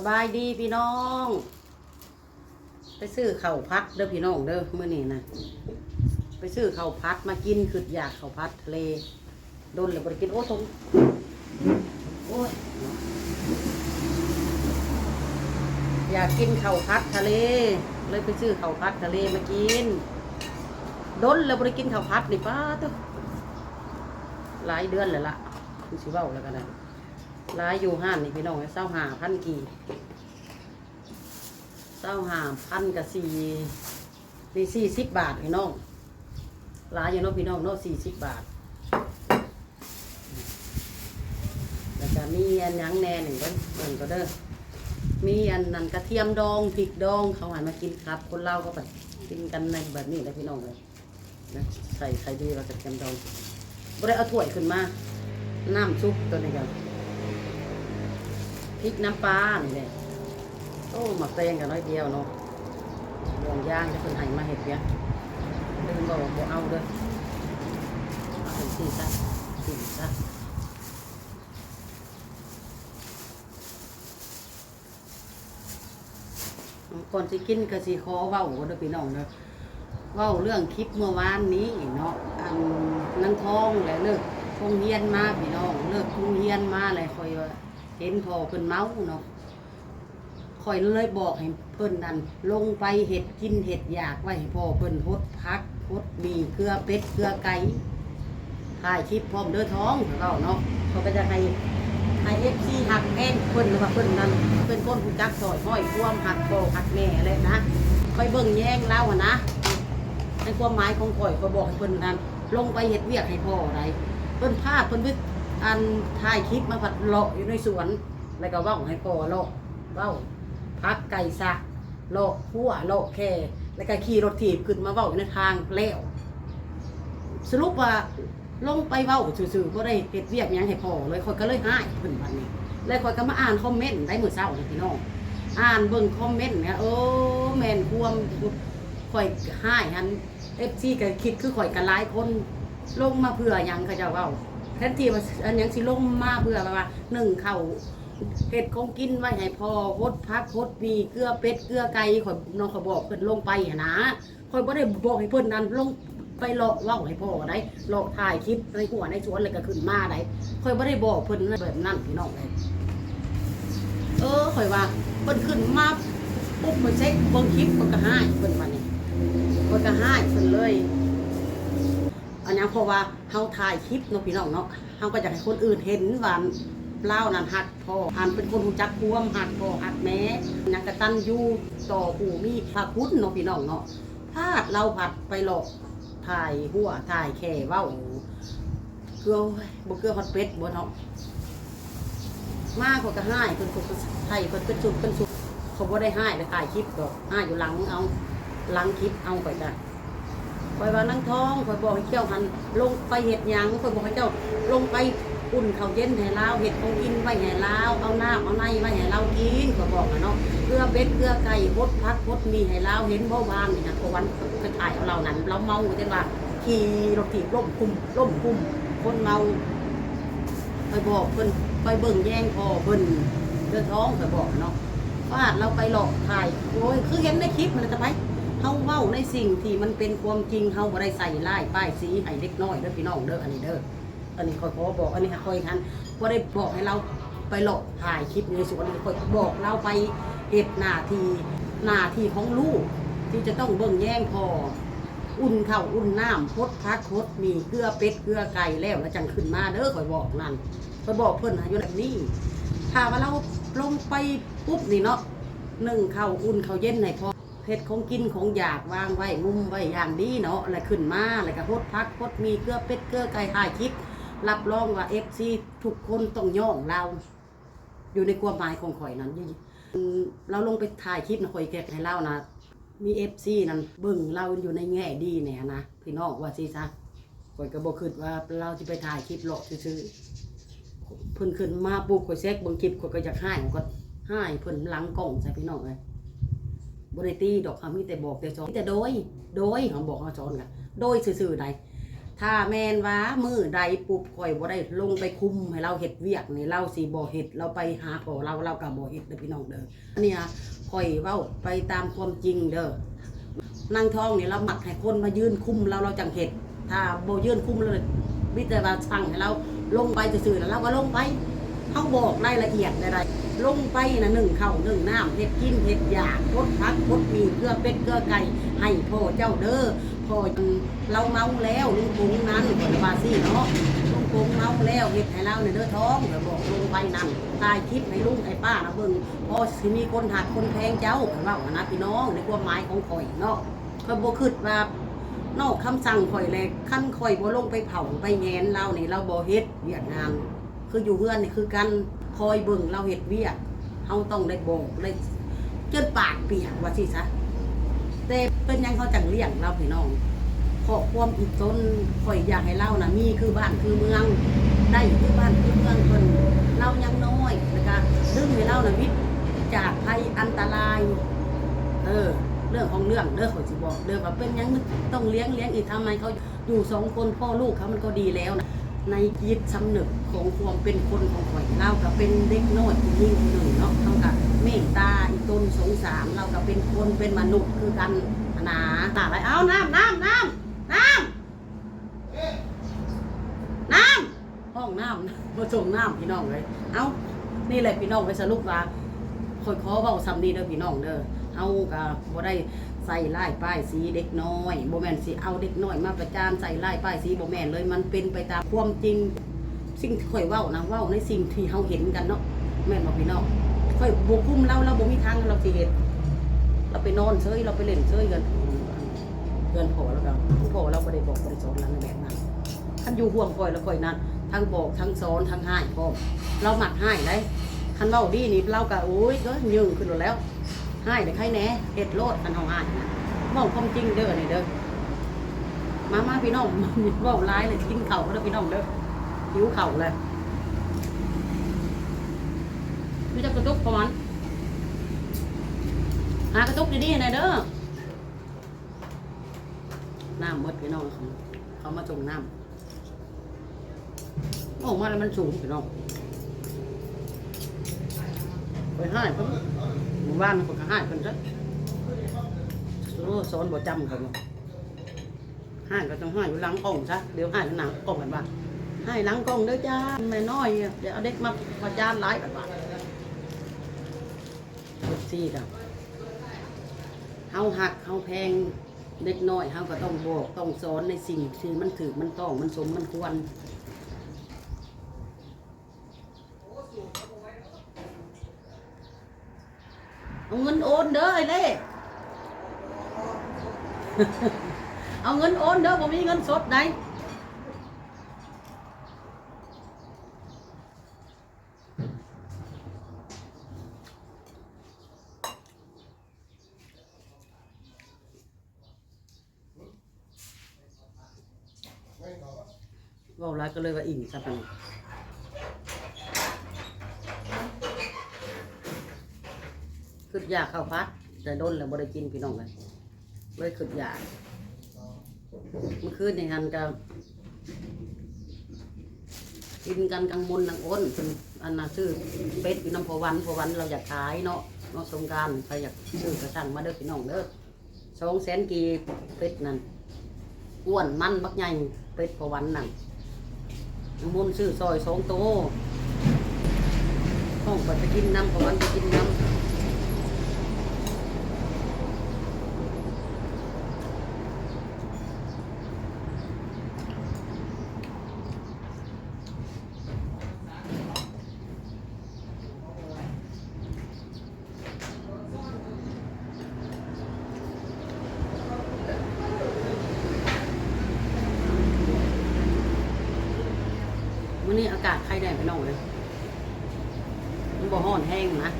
สบายดีพี่น้อง ไปซื้อเข้าพัดเด้อพี่น้องเด้อเมื้อนี้นะไปซื้อเข้าพัดมากินคืออยากเข้าพัดทะเลโดนแล้วบ่ได้กินโอ้ทงโอ้ยอยากกินเข้าพัดทะเล เลยไปซื้อเข้าพัดทะเลมากินโดนแล้วบ่ได้กินเข้าพัดนี่ป้าตัวหลายเดือนแล้วล่ะคือสิเว้าแล้วกันนะ ร้ายอยู่ห้านนี่พี่น้องเศร้าหาพันกี่เศร้าหาพันกับสี่มีสี่สิบบาทพี่น้องร้ายอยู่เนาะพี่น้องเนาะสี่สิบบาทแล้วก็มีอันยังแน่หนึ่งก็หนึ่งก็เด้อมีอันนั้นกระเทียมดองพริกดองเขาหันมากินครับ คนเล่าก็แบบกินกันในแบบนี้เลยพี่น้องเลยนะใส่ใส่ดีเรากระเทียมดองบ่ได้เอาถ้วยขึ้นมาน้ำซุปตัวนี้กัน พริกน้ำปลานี่แหละโอ้หมักแตงกันน้อยเดียวเนาะวงย่างจะคนไห้มาเห็ดเนี้ยลืมบอกว่าเอาเด้อเอาเป็นสี่ซะสี่ซะก่อนสิกินก็สิขอเว้าเด้อพี่น้องเด้อเว้าเรื่องคลิปเมื่อวานนี้เนาะอันนังท้องแหละเลิกคงเฮียนมาพี่น้อง เลิกคงเฮียนมาเลยคอยว่า เห็นพอเพิ่นเมาเนาะคอยเลยบอกให้เพิ่นนั่นลงไปเห็ดกินเห็ดอยากไว้ให้พ่อเพิ่นหดพักหดมีเกลือเป็ดเกลือไก่ถ่ายคลิปพร้อมเด้อท้องเขาเนาะเขาก็จะให้ให้เอฟซีหักแพงเพิ่นหรือว่าเพิ่นนั่นเพิ่นก้นผู้จักซอยห้อยพ่วมหักโบหักแม่เลยนะคอยเบิ่งแย่งเล่าอะนะในความหมายของข่อยก็บอกให้เพิ่นนั่นลงไปเห็ดเวียกให้พ่ออะไรเพิ่นพาเพิ่นวิ อันถ่ายคลิปมาผัดเลาะอยู่ในสวน แล้วก็ว้าให้พ่อเลาะเว้าพักไก่สะเลาะหัวเลาะแค่แล้วก็ขี่รถถีบขึ้นมาเว้าอยู่ในทางแล้วสรุปว่าลงไปเว้าซื่อๆบ่ได้เฮ็ดเวียกหยังให้พอเลยข่อยก็เลยหายเพิ่นวันนี้แล้วข่อยก็มาอ่านคอมเมนต์ได้มื้อเช้านี่พี่น้องอ่านเบิ่งคอมเมนต์เนี่ยโอ้แม่นความข่อยหายหัน FC ก็คิดคือข่อยก็หลายคนลงมาเพื่อหยังเขาเจะเว้า แทนที่ว่าอันยังสิลงมาเพื่อแบบว่าหนึ่งเข่าเห็ดของกินไว้ให้พอพดพักพดมีเกลือเป็ดเกลือไก่ข่อยน้องเขาบอกเพิ่นลงไปหนนะข่อยบ่ได้บอกให้เพิ่นนั้นลงไปเลาะเว้าให้พ่อได้เลาะถ่ายคลิปในหัวในสวนแล้วก็ขึ้นมาได้ข่อยบ่ได้บอกเพิ่นแบบนั้นพี่น้องเลยเออข่อยว่าเพิ่นขึ้นมาปุ๊บมาเช็คเบิ่งคลิปเพิ่นก็ให้เพิ่นว่านี่เพิ่นก็ให้เพิ่นเลย อันนี้เพราะว่าเฮาถ่ายคลิปเนาะพี่น้องเนาะเฮาก็อยากให้คนอื่นเห็นว่าเล่านั้นหักพ่ออันเป็นคนรู้จักควมหักพ่อหักแม่ยังกระตันยู่ต่อผู้มีพระคุณเนาะพี่น้องเนาะพลาดเราผัดไปหลอกถ่ายหัวถ่ายแข่เว้าเกลือบ่เกลือฮอตเป็ดบ่เนาะมาเขาก็ให้เพิ่นก็ไทยเพิ่นเป็นสุดเป็นสุดเขาบ่ได้ให้แล้วถ่ายคลิปดอกให้อยู่หลังเอาหลังคลิปเอาไปจ้ะ คอยว่านั่งท้องคอยบอกให้เจ้าหันลงไปเห็ดหยังคอยบอกให้เจ้าลงไปอุ่นเขาเย็นให้เราเห็ดของกินไว้ให้เราเอาน้ำเอาในไว้ให้เรากินก็บอกนะเนาะเกลือเป็ดเกลือไก่พดพักพดมีให้เราเห็นเมื่อวานนี่นะวันไปถ่ายเอาเรานั้นเราเมาเจังว่าขี่รถถีบล่มคุมล่มคุมคนเมาไปบอกเพิ่นไปเบิ่งแย่งพอเพิ่นเดือดท้องคอยบอกเนาะว่าเราไปหลอกถ่ายโอ้ยคือเห็นในคลิปมันจะไป เฮาเว้าในสิ่งที่มันเป็นความจริงเฮาบ่ได้ใส่ลายป้ายสีให้เด็กน้อยเด้อพี่น้องเด้ออันนี้เด้ออันนี้คอยขอบอกอันนี้ค่อยทันบ่ได้บอกให้เราไปหลอกถ่ายคลิปในสวนค่อยบอกเราไปเฮ็ดหน้าที่หน้าที่ของลูก ที่จะต้องเบิ่งแย่งพออุ่นข้าวอุ่นน้ำพดพักพดมีเกลือเป็ดเกลือไก่แล้วแล้วจังขึ้นมาเด้อคอยบอกนั่นคอยบอกเพิ่อนหาอยู่แบบนี้ถ้าว่าเราลงไปปุ๊บนี่เนาะหนึ่งข้าวอุ่นข้าวเย็นให้พอ เห็ดของกินของอยากวางไว้งุมไว้อย่างดีเนาะอะไรขึ้นมาอะไรก็พดพักพดมีเกลือเป็ดเกลือไก่ถ่ายคลิปรับรองว่าเอฟซีทุกคนต้องย่องเรา อยู่ในความหมายของข่อยนั้นอืมเราลงไปถ่ายคลิปนะข่อยแกะให้เล่านะมีเอฟซีนั้นเบิ่งเราอยู่ในแง่ดีเนี่ยนะพี่น้องว่าสิซะข่อยก็บ่คิดว่าเราจะไปถ่ายคลิปเลาะซื่อเพิ่นขึ้นมาปุ๊บข่อยเซ็กบิ่งคลิปข่อยก็อยากให้ข่อยก็ให้เพิ่นหลังกล้องใส่พี่น้องเลย บริตีดอกคำมีแต่บอกแต่สอนมีแต่โดย โดยเขาบอกเขาสอนกันโดยซื่อๆใดถ้าแม่นว่ามือใดปุบข่อยบ่ได้ลงไปคุมให้เราเฮ็ดเวียกนี่เราสิบ่เฮ็ดเราไปหาพอเราเราก็บ่เฮ็ดเด้อพี่น้องเด้ออันเนี่ยข่อยเว้าไปตามความจริงเด้อนางทองเนี่ยเราหมักให้คนมายืนคุมเราเราจังเฮ็ดถ้าบ่ยืนคุมเลยมิแต่ว่าสั่งให้เราลงไปซื่อๆแล้วเราก็ลงไป เฮาบอกรายละเอียดได้ๆลงไปนะหนึ่งเข้าหนึ่งน้ำเฮ็ดกินเฮ็ดยาพดพักพดมีเกลือเป็ดเกลือไก่ให้พ่อเจ้าเด้อพอเราเมาแล้วลุงปงนั้นก่อนบาซี่เนาะลุงปงเมาแล้วเฮ็ดให้เราในเด้อท้องก็บอกลงไปนั่นตายคลิปให้ลุงให้ป้านะเบิ่งพอสิมีคนหักคนแพงเจ้าเพิ่นว่านะพี่น้องในความหมายของข่อยเนาะก็บ่คิดว่านอกคำสั่งข่อยเลยขั้นข่อยบ่ลงไปเผาไปแงนเราเนี่เราบ่เฮ็ดเวียกงาน คืออยู่เฮือนนี่คือกันคอยเบิ่งเราเฮ็ดเวียกเฮาต้องได้บอกได้จนปากเปียกว่าสิซะแต่เป็นยังเขาจังเลี้ยงเราพี่น้องขอความอีกต้นข่อยอยากให้เล่านะมีคือบ้านคือเมือง ได้คือบ้านคือเมืองเพิ่นเรายังน้อยนะคะดึงให้เล่านะวิทย์จากภัยอันตราย เออ เรื่องของเรื่องเรื่องข่อยสิบอกเรื่องว่าเป็นยังมันต้องเลี้ยงเลี้ยงอีกทำไมเขาอยู่สองคนพ่อลูกเขามันก็ดีแล้วนะ ในจิตสำนึกของความเป็นคนของข่อยเล่ากับเป็นเด็กน้อยผู้หญิงคนหนึ่งเนาะเท่ากับเมตตาอีต้นสงสารเรากับเป็นคนเป็นมนุษย์คือกันนาตาอะไรเอาน้ำน้ำน้ำน้ำน้ำห้องน้ำมาส่งน้ำพี่น้องเลยเอานี่แหละพี่น้องไปสรุปว่าคอยขอเว้าซ้ำดีเด้อพี่น้องเด้อเอาก็บ่ได้ ใส่ลายป้ายสีเด็กน้อยโบแมนสิเอาเด็กน้อยมาประจานใส่ลายป้ายสีโบแมนเลยมันเป็นไปตามความจริง สิ่งที่ข่อยเว้านะเว้าในสิ่งที่เฮาเห็นกันเนาะแม่นบ่พี่น้องข่อยบ่คุ้มเราเราบ่มีทางเราสิเฮ็ดเราไปนอนเฉยเราไปเล่นเฉยกันเงินพอแล้วก็ผู้พอเราบ่ได้บอกบ่ได้สอนเราในแบบนั้นคันอยู่ห่วงข่อยแล้วข่อยนั้นทั้งบอกทั้งสอนทั้งให้พร้อเราหมักให้ได้คันเว้าดีนี่เราก็โอ้ยก็ยืงขึ้นแล้ว ให้ได้ใครแหน่เฮ็ดโลดคันเฮาให้นะเว้าความจริงเด้อนี่เด้อมามาพี่น้องเว้าร้ายเลยกินเข้าวเด้พี่น้องเด้อหิวเข่าเลยมีแต่กระตุกประมาณหากระตุกดีๆน่อยเด้อน้ำมดพี่น้องเขาเขามาส่งน้ำโอ้มาแล้วมันสูงพี่น้องไปให้เพิ่นห มู่บ้านคนก็ห้เพิ่นซะโอ้สอนบ่จำกันบ่ให้ก็ต้องห้อยู่หลังกล้องซะเดี๋ยวห้หนังกล้องกันบ้างห้หลังกล้องเด้อจ้าแม่น้อยเดี๋ยวเอาเด็กมาประจานหลายแบบว่าเด็กซี่กับเฮาหักเฮาแพงเด็กน้อยเฮาก็ต้องบอกต้องสอนในสิ่งที่มันถือมันต้องมันสมมันควร เอาเงินโอนเด้อไอ้เล่เอาเงินโอนเด้อผมมีเงินสดไหนเว่าร้ายก็เลยว่าอิ่มซะเป็ ยากข้าวพัด แต่โดนแล้วบ่ได้กินพี่น้องเลยเลยขึ้นยากเมื่อคืนในงานก็กินกันกลางมนกลางอ้นเป็นอันน่ะซื้อเป็ดอยู่น้ำพอวันพอวันเราอยากขายเนาะเนาะสงการใครอยากซื้อกระชังมาเด้อพี่น้องเด้อสองแสนกีเป็ดนั่นอ้วนมันบักใหญ่เป็ดพอวันนั่นน้ำมูลซื้อซอยสองโตห้องก็จะกินน้ำพอวันจะกินน้ำ พี่น่องเลยมันบ่ห้อนแห้งนะ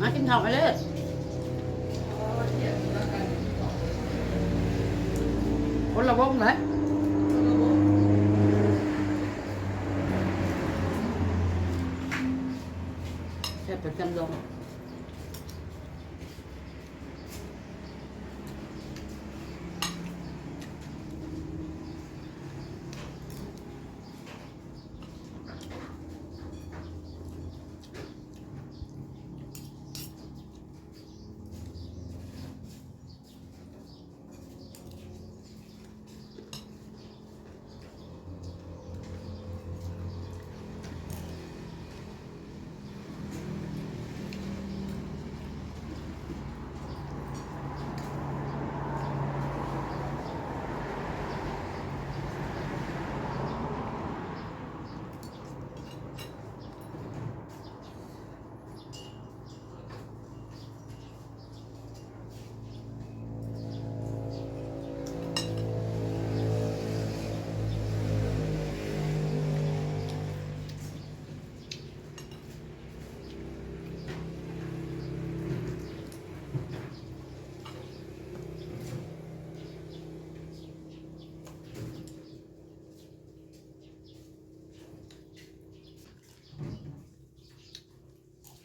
มากินข้าวไปเลย คนละวงเลยแค่ประจำลง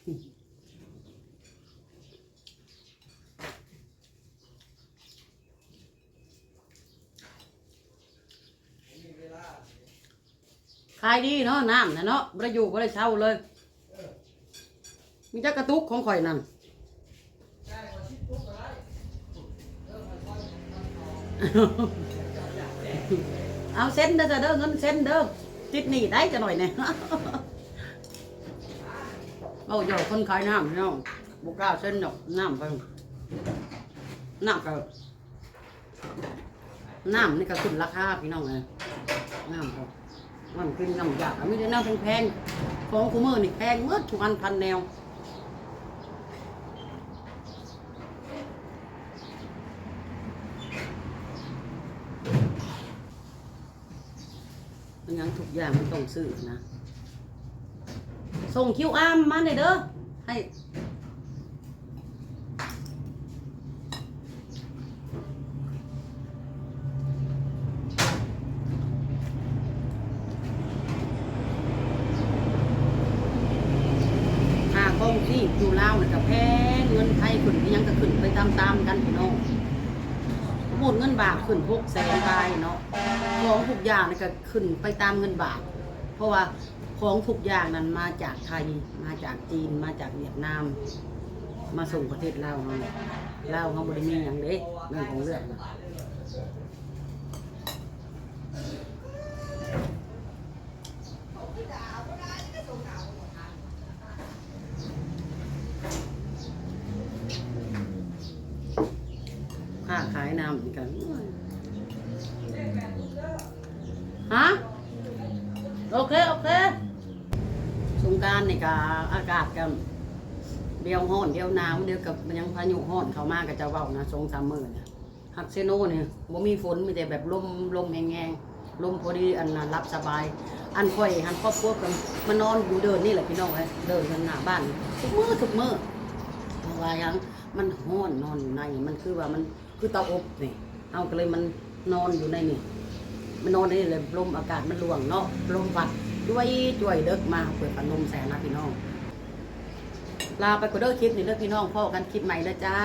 ขายดีเนาะน้ำนะเนาะบ่ได้อยู่บ่ได้เช่าเลย มีจักกระตุกของข่อยนั่นเอาเส้นเด้อเด้อเงินเส้นเด้อติดหนี้ได้จะหน่อยเนี่ย เอาเดี๋ยวคนขายน้ำพี่น้องบุกล้าเส้นดอกน้ำไปน้ำก็น้ำนี่ก็ขึ้นราคาพี่น้องเลยน้ำก็น้ำขึ้นน้ำยากไม่ได้น้ำแพงๆของคูมือนี่แพงเมื่อทุกอันพันแนวมันยังทุกอย่างมันต้องซื้อนะ ส่งคิวอามมาหน่อยเด้อให้ค่าคงที่อยู่ลาวนี่ก็แพงเงินไทยขึ้นยังก็ขึ้นไปตามๆกันพี่น้องหมดเงินบาทขึ้นหกแสนบาทเนาะของทุกอย่างนี่ก็ขึ้นไปตามเงินบาท เพราะว่า ของทุกอย่างนั้นมาจากไทย มาจากจีน มาจากเวียดนาม มาส่งประเทศลาวเราเนี่ยลาวเขาบริมีอย่างเด้เรื่องของเรื่องนะค้าขายน้ำเหมือนกันฮะ โอเค โอเค สงกรารนี่ก็ อากาศกันเดียวห้อนเดียวหนาวเดียวกับมันยังพายุห้อนเขามากก็จะเว้านะสองสามมือเนี่ยฮักเซโนเนี่ยบ่มีฝนมีแต่แบบลมลมแห้งๆลมพอดีอันน่ะรับสบาย อันค่อยหันครอบครัวกันมานอนอยู่เดินนี่แหละพี่น้องเอ้ยเดินกันหน้าบ้านทุกมือทุกมือเพราะว่ายังมันห้อนนอนอยู่ในมันคือว่ามันคือเตาอบนี่เอาก็เลยมันนอนอยู่ในนี่มันนอนนี่เลยลมอากาศมันหลวงเนาะลมพัดด้วยจ่วยเลิกมาเปิดพัดลมแสนนะพี่น้อง ลาไปกดเด้อคลิปนี่เด้อพี่น้องพ่อกันคลิปใหม่แล้วจ้า